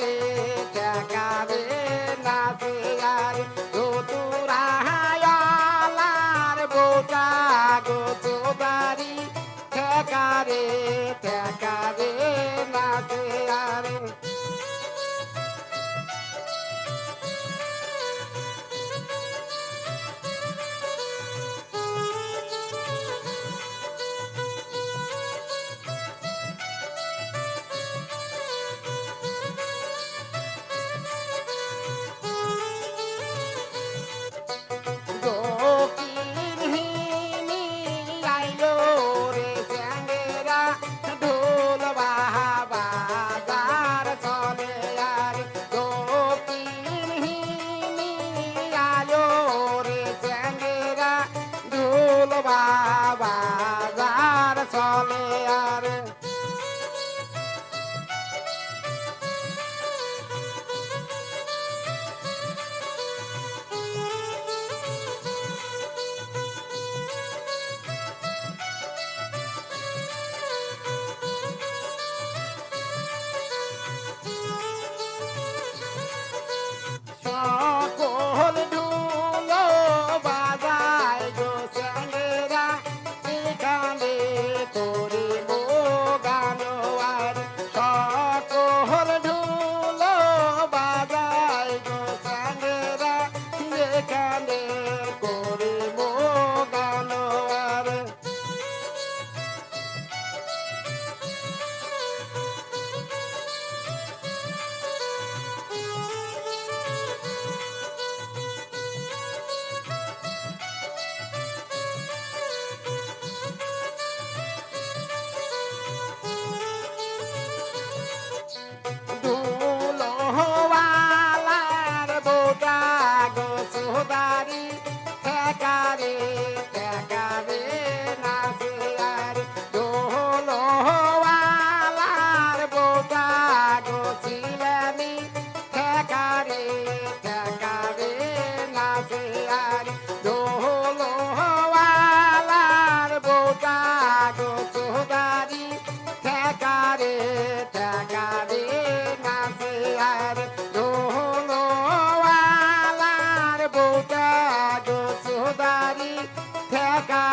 রে ঠেকাবে না আর দোতুরা হায়ালার বোটা গো বাড়ি ঠেকারে দারি пока.